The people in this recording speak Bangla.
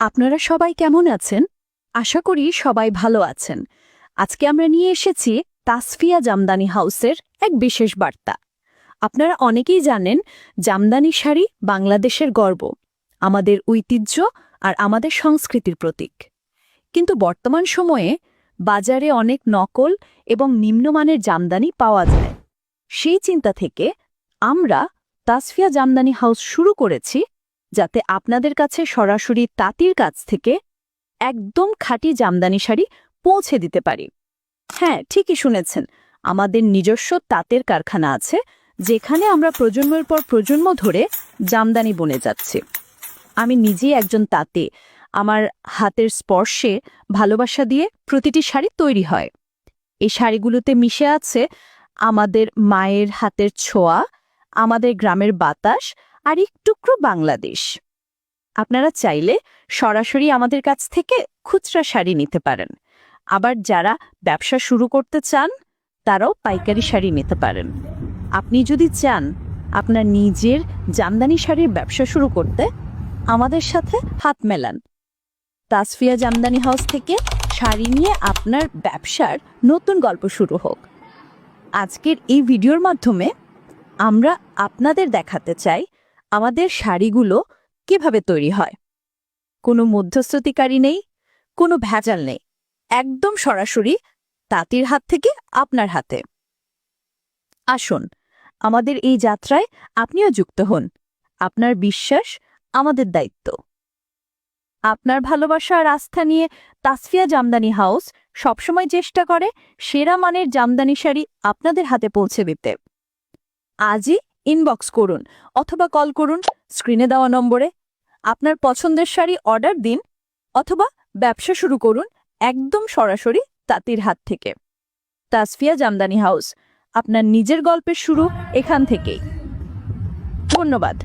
আপনারা সবাই কেমন আছেন? আশা করি সবাই ভালো আছেন। আজকে আমরা নিয়ে এসেছি তাসফিয়া জামদানি হাউসের এক বিশেষ বার্তা। আপনারা অনেকেই জানেন, জামদানি শাড়ি বাংলাদেশের গর্ব, আমাদের ঐতিহ্য আর আমাদের সংস্কৃতির প্রতীক। কিন্তু বর্তমান সময়ে বাজারে অনেক নকল এবং নিম্নমানের জামদানি পাওয়া যায়। সেই চিন্তা থেকে আমরা তাসফিয়া জামদানি হাউস শুরু করেছি যাতে আপনাদের কাছে সরাসরি তাঁতির কাছ থেকে একদম খাঁটি জামদানি শাড়ি পৌঁছে দিতে পারি। হ্যাঁ ঠিকই শুনেছেন। আমাদের নিজস্ব তাঁতের কারখানা আছে, যেখানে আমরা প্রজন্মের পর প্রজন্ম ধরে জামদানি বনে যাচ্ছি। আমি নিজেই একজন তাঁতে। আমার হাতের স্পর্শে ভালোবাসা দিয়ে প্রতিটি শাড়ি তৈরি হয়। এই শাড়িগুলোতে মিশে আছে আমাদের মায়ের হাতের ছোঁয়া, আমাদের গ্রামের বাতাস আর একটুকরো বাংলাদেশ। আপনারা চাইলে সরাসরি আমাদের কাছ থেকে খুচরা শাড়ি নিতে পারেন। আবার যারা ব্যবসা শুরু করতে চান, তারাও পাইকারি শাড়ি নিতে পারেন। আপনি যদি চান আপনার নিজের জামদানি শাড়ির ব্যবসা শুরু করতে, আমাদের সাথে হাত মেলান। তাসফিয়া জামদানি হাউস থেকে শাড়ি নিয়ে আপনার ব্যবসার নতুন গল্প শুরু হোক। আজকের এই ভিডিওর মাধ্যমে আমরা আপনাদের দেখাতে চাই আমাদের শাড়িগুলো কীভাবে তৈরি হয়? কোনো মধ্যস্থতিকারী নেই, কোনো ভেজাল নেই, একদম সরাসরি তাঁতির হাত থেকে আপনার হাতে। আসুন, আমাদের এই যাত্রায় আপনিও যুক্ত হন। আপনার বিশ্বাস আমাদের দায়িত্ব। আপনার ভালোবাসা আর আস্থা নিয়ে তাসফিয়া জামদানি হাউস সবসময় চেষ্টা করে সেরা মানের জামদানি শাড়ি আপনাদের হাতে পৌঁছে দিতে। আজই ইনবক্স করুন অথবা কল করুন স্ক্রিনে দেওয়া নম্বরে। আপনার পছন্দের শাড়ি অর্ডার দিন অথবা ব্যবসা শুরু করুন একদম সরাসরি তাঁতির হাত থেকে। তাসফিয়া জামদানি হাউস, আপনার নিজের গল্পের শুরু এখান থেকেই। ধন্যবাদ।